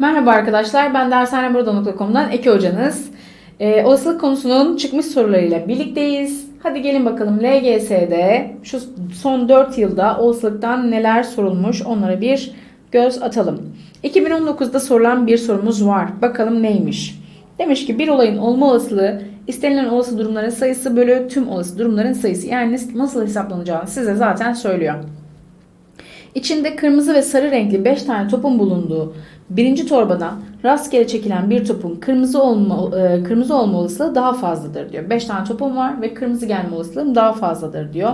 Merhaba arkadaşlar, ben dershanemuradan.com'dan Eki hocanız. Ee, olasılık konusunun çıkmış sorularıyla birlikteyiz. Hadi gelin bakalım LGS'de şu son 4 yılda olasılıktan neler sorulmuş onlara bir göz atalım. 2019'da sorulan bir sorumuz var. Bakalım neymiş? Demiş ki bir olayın olma olasılığı istenilen olası durumların sayısı bölü tüm olası durumların sayısı. Yani nasıl hesaplanacağını size zaten söylüyor. İçinde kırmızı ve sarı renkli 5 tane topun bulunduğu birinci torbadan rastgele çekilen bir topun kırmızı olma, e, kırmızı olma olasılığı daha fazladır diyor. 5 tane topum var ve kırmızı gelme olasılığım daha fazladır diyor.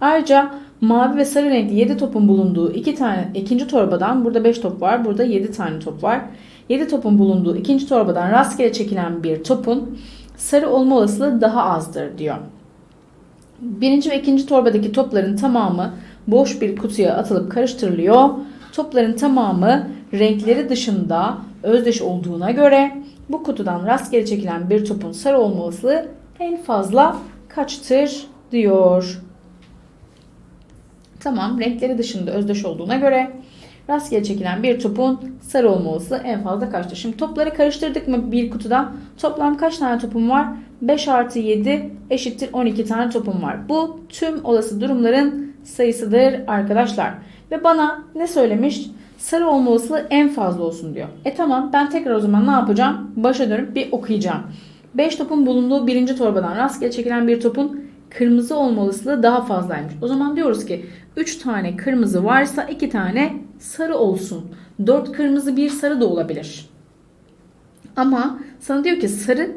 Ayrıca mavi ve sarı renkli 7 topun bulunduğu iki tane ikinci torbadan burada 5 top var, burada 7 tane top var. 7 topun bulunduğu ikinci torbadan rastgele çekilen bir topun sarı olma olasılığı daha azdır diyor. Birinci ve ikinci torbadaki topların tamamı boş bir kutuya atılıp karıştırılıyor. Topların tamamı renkleri dışında özdeş olduğuna göre bu kutudan rastgele çekilen bir topun sarı olma olasılığı en fazla kaçtır diyor. Tamam renkleri dışında özdeş olduğuna göre rastgele çekilen bir topun sarı olma olasılığı en fazla kaçtır? Şimdi topları karıştırdık mı bir kutuda toplam kaç tane topum var? 5 artı 7 eşittir 12 tane topum var. Bu tüm olası durumların sayısıdır arkadaşlar. Ve bana ne söylemiş? Sarı olma olasılığı en fazla olsun diyor. E tamam ben tekrar o zaman ne yapacağım? Başa dönüp bir okuyacağım. 5 topun bulunduğu birinci torbadan rastgele çekilen bir topun kırmızı olma olasılığı daha fazlaymış. O zaman diyoruz ki 3 tane kırmızı varsa 2 tane sarı olsun. 4 kırmızı bir sarı da olabilir. Ama sana diyor ki sarı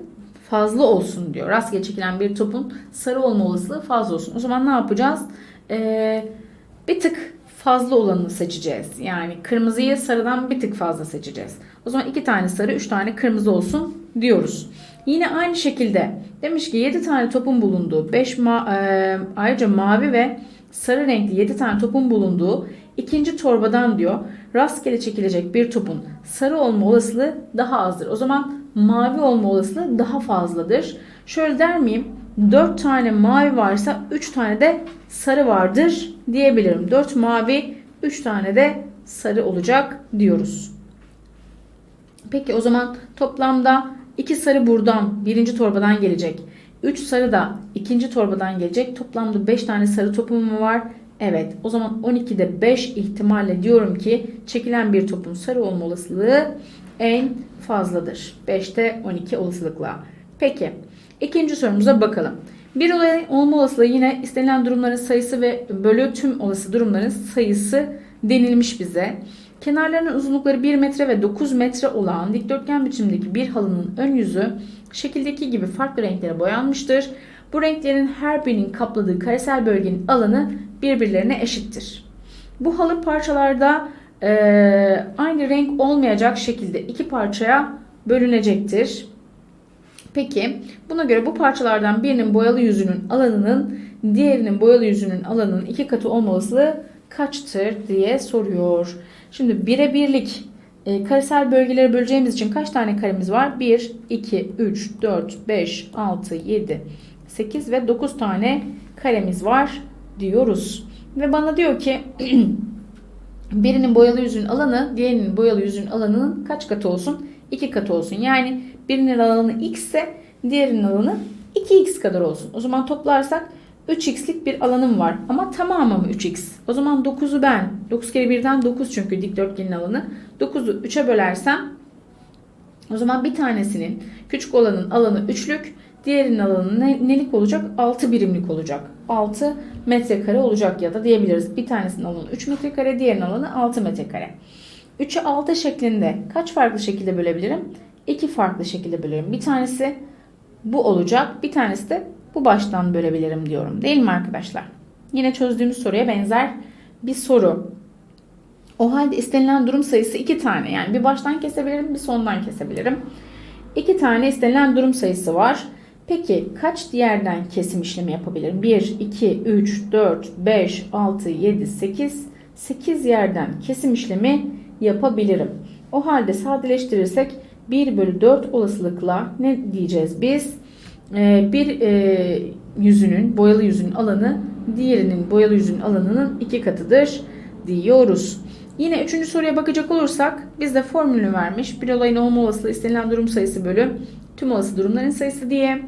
fazla olsun diyor. Rastgele çekilen bir topun sarı olma olasılığı fazla olsun. O zaman ne yapacağız? Ee, bir tık fazla olanını seçeceğiz. Yani kırmızıyı sarıdan bir tık fazla seçeceğiz. O zaman iki tane sarı, üç tane kırmızı olsun diyoruz. Yine aynı şekilde demiş ki 7 tane topun bulunduğu 5 ma e, ayrıca mavi ve sarı renkli 7 tane topun bulunduğu ikinci torbadan diyor rastgele çekilecek bir topun sarı olma olasılığı daha azdır. O zaman mavi olma olasılığı daha fazladır. Şöyle der miyim? 4 tane mavi varsa 3 tane de sarı vardır diyebilirim. 4 mavi 3 tane de sarı olacak diyoruz. Peki o zaman toplamda 2 sarı buradan birinci torbadan gelecek. 3 sarı da ikinci torbadan gelecek. Toplamda 5 tane sarı topum mu var? Evet o zaman 12'de 5 ihtimalle diyorum ki çekilen bir topun sarı olma olasılığı en fazladır. 5'te 12 olasılıkla. Peki ikinci sorumuza bakalım. Bir olayın olma olasılığı yine istenilen durumların sayısı ve bölü tüm olası durumların sayısı denilmiş bize. Kenarlarının uzunlukları 1 metre ve 9 metre olan dikdörtgen biçimdeki bir halının ön yüzü şekildeki gibi farklı renklere boyanmıştır. Bu renklerin her birinin kapladığı karesel bölgenin alanı birbirlerine eşittir. Bu halı parçalarda e, aynı renk olmayacak şekilde iki parçaya bölünecektir. Peki buna göre bu parçalardan birinin boyalı yüzünün alanının diğerinin boyalı yüzünün alanının iki katı olma olasılığı kaçtır diye soruyor. Şimdi birebirlik e, karesel bölgeleri böleceğimiz için kaç tane karemiz var? 1, 2, 3, 4, 5, 6, 7, 8 ve 9 tane karemiz var diyoruz. Ve bana diyor ki birinin boyalı yüzün alanı diğerinin boyalı yüzün alanının kaç katı olsun? 2 katı olsun. Yani birinin alanı x ise diğerinin alanı 2x kadar olsun. O zaman toplarsak 3x'lik bir alanım var. Ama tamamı mı 3x? O zaman 9'u ben 9 kere 1'den 9 çünkü dikdörtgenin alanı. 9'u 3'e bölersem o zaman bir tanesinin küçük olanın alanı 3'lük diğerinin alanı ne, nelik olacak? 6 birimlik olacak. 6 metrekare olacak ya da diyebiliriz. Bir tanesinin alanı 3 metrekare diğerinin alanı 6 metrekare. 3'ü 6 şeklinde kaç farklı şekilde bölebilirim? 2 farklı şekilde bölerim. Bir tanesi bu olacak. Bir tanesi de bu baştan bölebilirim diyorum. Değil mi arkadaşlar? Yine çözdüğümüz soruya benzer bir soru. O halde istenilen durum sayısı 2 tane. Yani bir baştan kesebilirim, bir sondan kesebilirim. 2 tane istenilen durum sayısı var. Peki kaç diğerden kesim işlemi yapabilirim? 1, 2, 3, 4, 5, 6, 7, 8. 8 yerden kesim işlemi yapabilirim. O halde sadeleştirirsek 1 bölü 4 olasılıkla ne diyeceğiz biz? Ee, bir e, yüzünün, boyalı yüzün alanı diğerinin boyalı yüzün alanının iki katıdır diyoruz. Yine üçüncü soruya bakacak olursak bizde formülü vermiş. Bir olayın olma olasılığı istenilen durum sayısı bölü tüm olası durumların sayısı diye.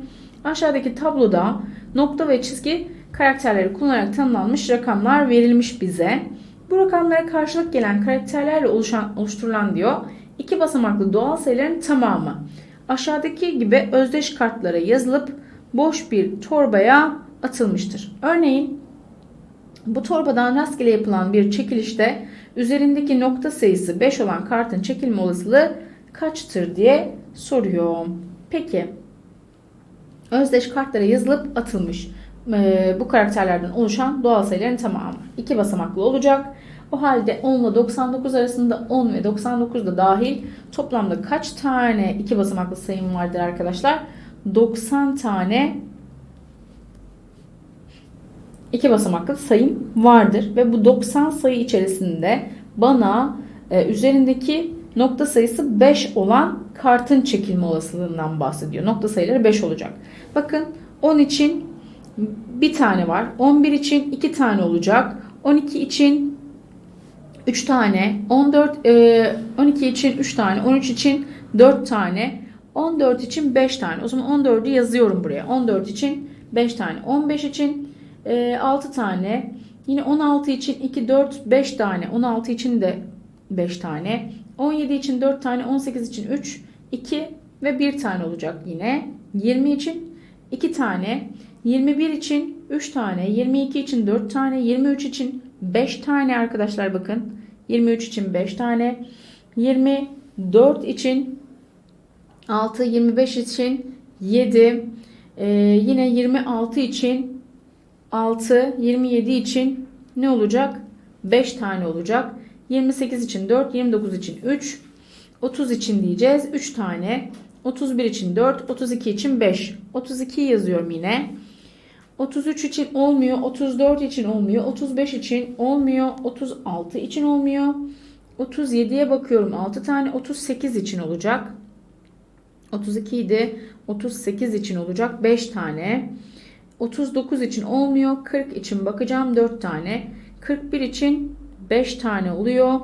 Aşağıdaki tabloda nokta ve çizgi karakterleri kullanarak tanımlanmış rakamlar verilmiş bize. Bu rakamlara karşılık gelen karakterlerle oluşan, oluşturulan diyor iki basamaklı doğal sayıların tamamı. Aşağıdaki gibi özdeş kartlara yazılıp boş bir torbaya atılmıştır. Örneğin bu torbadan rastgele yapılan bir çekilişte üzerindeki nokta sayısı 5 olan kartın çekilme olasılığı kaçtır diye soruyor. Peki özdeş kartlara yazılıp atılmış Ee, bu karakterlerden oluşan doğal sayıların tamamı. iki basamaklı olacak. O halde 10 ile 99 arasında 10 ve 99 da dahil toplamda kaç tane iki basamaklı sayım vardır arkadaşlar? 90 tane iki basamaklı sayım vardır ve bu 90 sayı içerisinde bana e, üzerindeki nokta sayısı 5 olan kartın çekilme olasılığından bahsediyor. Nokta sayıları 5 olacak. Bakın 10 için bir tane var. 11 için 2 tane olacak. 12 için 3 tane. 14 e, 12 için 3 tane. 13 için 4 tane. 14 için 5 tane. O zaman 14'ü yazıyorum buraya. 14 için 5 tane. 15 için e, 6 tane. Yine 16 için 2, 4, 5 tane. 16 için de 5 tane. 17 için 4 tane. 18 için 3, 2 ve 1 tane olacak yine. 20 için 2 tane. 21 için 3 tane. 22 için 4 tane. 23 için 5 tane arkadaşlar bakın. 23 için 5 tane. 24 için 6. 25 için 7. Ee, yine 26 için 6. 27 için ne olacak? 5 tane olacak. 28 için 4. 29 için 3. 30 için diyeceğiz. 3 tane. 31 için 4. 32 için 5. 32 yazıyorum yine. 33 için olmuyor. 34 için olmuyor. 35 için olmuyor. 36 için olmuyor. 37'ye bakıyorum 6 tane. 38 için olacak. 32 idi. 38 için olacak 5 tane. 39 için olmuyor. 40 için bakacağım 4 tane. 41 için 5 tane oluyor.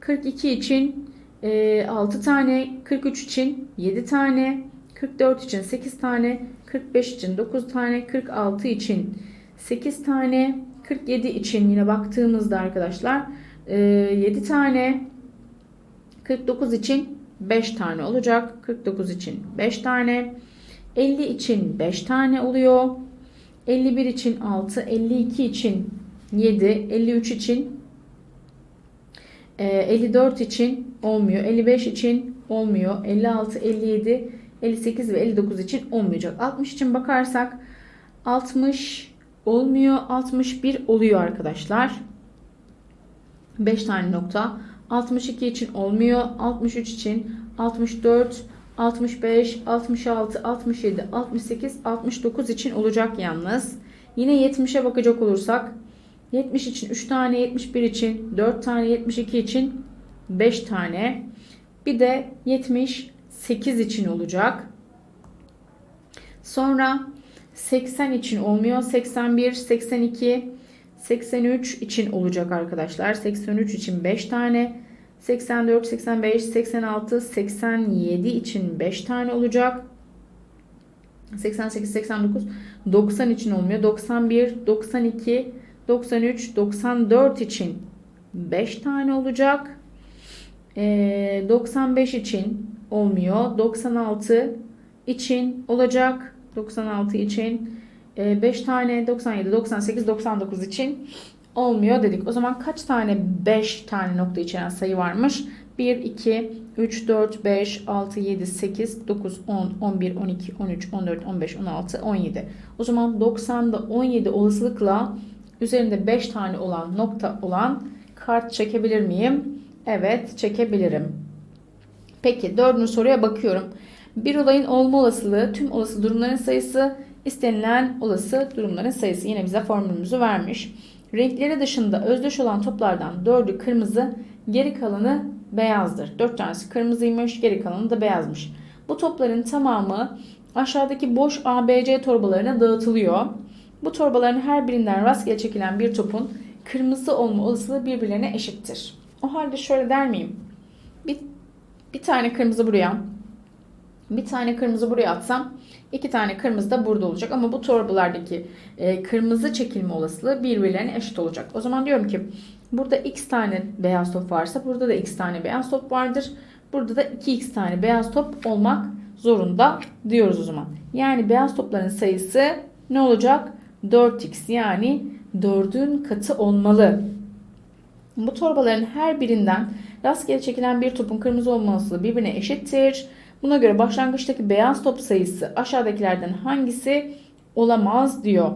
42 için e, 6 tane. 43 için 7 tane. 44 için 8 tane. 45 için 9 tane. 46 için 8 tane. 47 için yine baktığımızda arkadaşlar e, 7 tane. 49 için 5 tane olacak. 49 için 5 tane. 50 için 5 tane oluyor. 51 için 6, 52 için 7, 53 için 54 için olmuyor. 55 için olmuyor. 56, 57, 58 ve 59 için olmayacak. 60 için bakarsak 60 olmuyor. 61 oluyor arkadaşlar. 5 tane nokta. 62 için olmuyor. 63 için 64, 65, 66, 67, 68, 69 için olacak yalnız. Yine 70'e bakacak olursak 70 için 3 tane, 71 için 4 tane, 72 için 5 tane. Bir de 78 için olacak. Sonra 80 için olmuyor. 81, 82, 83 için olacak arkadaşlar. 83 için 5 tane. 84, 85, 86, 87 için 5 tane olacak. 88, 89, 90 için olmuyor. 91, 92, 93, 94 için 5 tane olacak. Ee, 95 için olmuyor. 96 için olacak. 96 için 5 tane, 97, 98, 99 için olmuyor dedik. O zaman kaç tane 5 tane nokta içeren sayı varmış? 1, 2, 3, 4, 5, 6, 7, 8, 9, 10, 11, 12, 13, 14, 15, 16, 17. O zaman 90'da 17 olasılıkla üzerinde 5 tane olan nokta olan kart çekebilir miyim? Evet çekebilirim. Peki dördüncü soruya bakıyorum. Bir olayın olma olasılığı tüm olası durumların sayısı istenilen olası durumların sayısı. Yine bize formülümüzü vermiş. Renkleri dışında özdeş olan toplardan 4'ü kırmızı, geri kalanı beyazdır. 4 tanesi kırmızıymış, geri kalanı da beyazmış. Bu topların tamamı aşağıdaki boş ABC torbalarına dağıtılıyor. Bu torbaların her birinden rastgele çekilen bir topun kırmızı olma olasılığı birbirlerine eşittir. O halde şöyle der miyim? Bir, tane kırmızı buraya, bir tane kırmızı buraya atsam iki tane kırmızı da burada olacak. Ama bu torbalardaki e, kırmızı çekilme olasılığı birbirlerine eşit olacak. O zaman diyorum ki burada x tane beyaz top varsa burada da x tane beyaz top vardır. Burada da 2x tane beyaz top olmak zorunda diyoruz o zaman. Yani beyaz topların sayısı ne olacak? 4x yani 4'ün katı olmalı. Bu torbaların her birinden rastgele çekilen bir topun kırmızı olma olasılığı birbirine eşittir. Buna göre başlangıçtaki beyaz top sayısı aşağıdakilerden hangisi olamaz diyor.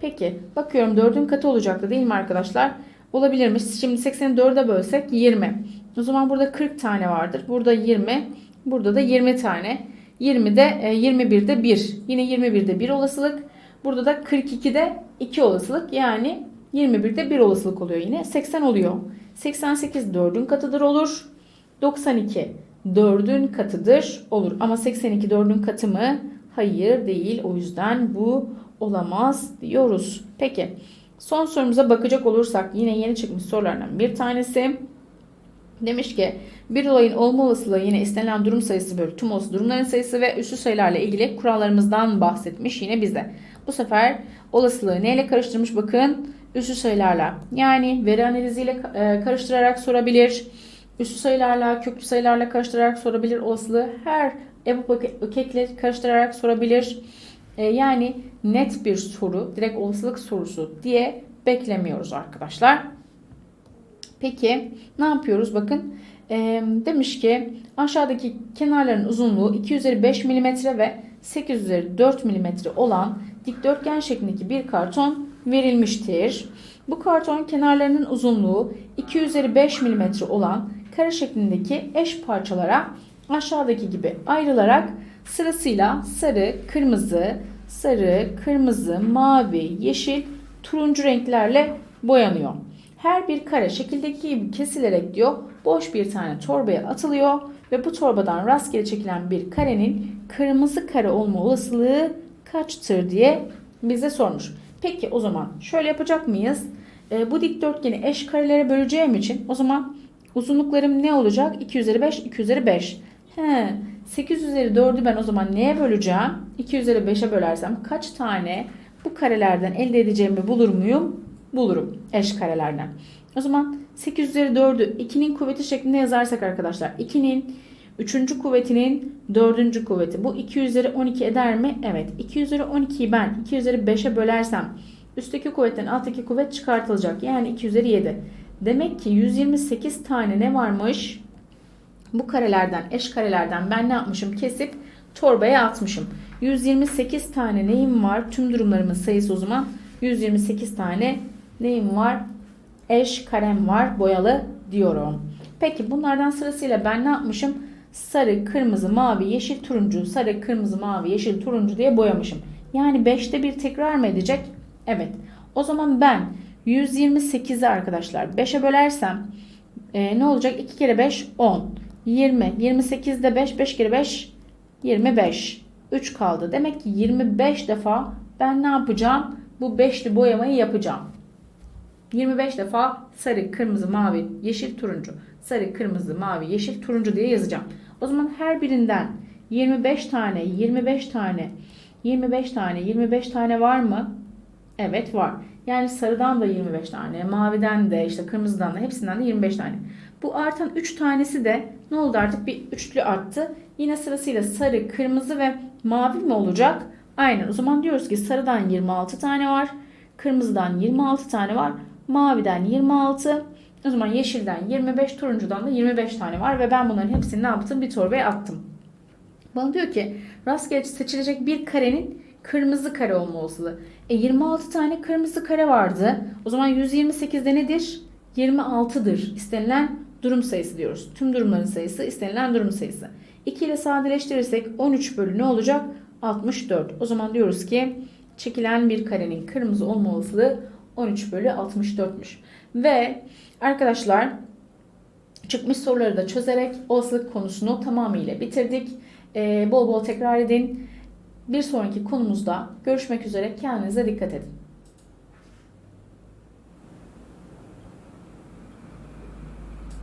Peki bakıyorum 4'ün katı olacaktı değil mi arkadaşlar? Olabilirmiş. Şimdi 80'i 4'e bölsek 20. O zaman burada 40 tane vardır. Burada 20. Burada da 20 tane. 20'de 21'de 1. Yine 21'de 1 olasılık. Burada da 42'de 2 olasılık. Yani 21'de 1 olasılık oluyor yine. 80 oluyor. 88 4'ün katıdır olur. 92 4'ün katıdır olur. Ama 82 4'ün katı mı? Hayır değil. O yüzden bu olamaz diyoruz. Peki son sorumuza bakacak olursak yine yeni çıkmış sorulardan bir tanesi. Demiş ki bir olayın olma olasılığı yine istenilen durum sayısı bölü tüm olası durumların sayısı ve üslü sayılarla ilgili kurallarımızdan bahsetmiş yine bize. Bu sefer olasılığı neyle karıştırmış bakın üslü sayılarla. Yani veri analiziyle e, karıştırarak sorabilir. Üslü sayılarla, köklü sayılarla karıştırarak sorabilir. Olasılığı her EBOB ökekle karıştırarak sorabilir. E, yani net bir soru, direkt olasılık sorusu diye beklemiyoruz arkadaşlar. Peki ne yapıyoruz? Bakın e, demiş ki aşağıdaki kenarların uzunluğu 2 üzeri 5 mm ve 8 üzeri 4 mm olan dikdörtgen şeklindeki bir karton verilmiştir. Bu karton kenarlarının uzunluğu 2 üzeri 5 mm olan kare şeklindeki eş parçalara aşağıdaki gibi ayrılarak sırasıyla sarı, kırmızı, sarı, kırmızı, mavi, yeşil, turuncu renklerle boyanıyor. Her bir kare şekildeki gibi kesilerek diyor boş bir tane torbaya atılıyor ve bu torbadan rastgele çekilen bir karenin kırmızı kare olma olasılığı kaçtır diye bize sormuş. Peki o zaman şöyle yapacak mıyız? E, bu dikdörtgeni eş karelere böleceğim için o zaman uzunluklarım ne olacak? 2 üzeri 5, 2 üzeri 5. He, 8 üzeri 4'ü ben o zaman neye böleceğim? 2 üzeri 5'e bölersem kaç tane bu karelerden elde edeceğimi bulur muyum? Bulurum eş karelerden. O zaman 8 üzeri 4'ü 2'nin kuvveti şeklinde yazarsak arkadaşlar 2'nin 3. kuvvetinin 4. kuvveti. Bu 2 üzeri 12 eder mi? Evet. 2 üzeri 12'yi ben 2 üzeri 5'e bölersem üstteki kuvvetten alttaki kuvvet çıkartılacak. Yani 2 üzeri 7. Demek ki 128 tane ne varmış? Bu karelerden, eş karelerden ben ne yapmışım? Kesip torbaya atmışım. 128 tane neyim var? Tüm durumlarımın sayısı o zaman 128 tane neyim var? Eş karem var boyalı diyorum. Peki bunlardan sırasıyla ben ne yapmışım? Sarı, kırmızı, mavi, yeşil, turuncu, sarı, kırmızı, mavi, yeşil, turuncu diye boyamışım. Yani 5'te bir tekrar mı edecek? Evet. O zaman ben 128'i arkadaşlar 5'e bölersem e, ne olacak? 2 kere 5 10. 20. 28'de 5. 5 kere 5 25. 3 kaldı. Demek ki 25 defa ben ne yapacağım? Bu beşli boyamayı yapacağım. 25 defa sarı, kırmızı, mavi, yeşil, turuncu. Sarı, kırmızı, mavi, yeşil, turuncu diye yazacağım. O zaman her birinden 25 tane, 25 tane, 25 tane, 25 tane var mı? Evet var. Yani sarıdan da 25 tane, maviden de işte kırmızıdan da hepsinden de 25 tane. Bu artan 3 tanesi de ne oldu artık bir üçlü arttı. Yine sırasıyla sarı, kırmızı ve mavi mi olacak? Aynen o zaman diyoruz ki sarıdan 26 tane var. Kırmızıdan 26 tane var. Maviden 26. O zaman yeşilden 25, turuncudan da 25 tane var. Ve ben bunların hepsini ne yaptım? Bir torbaya attım. Bana diyor ki rastgele seçilecek bir karenin kırmızı kare olma olasılığı. E 26 tane kırmızı kare vardı. O zaman 128'de nedir? 26'dır. İstenilen durum sayısı diyoruz. Tüm durumların sayısı istenilen durum sayısı. 2 ile sadeleştirirsek 13 bölü ne olacak? 64. O zaman diyoruz ki çekilen bir karenin kırmızı olma olasılığı 13 bölü 64'müş. Ve arkadaşlar çıkmış soruları da çözerek olasılık konusunu tamamıyla bitirdik. Ee, bol bol tekrar edin. Bir sonraki konumuzda görüşmek üzere. Kendinize dikkat edin.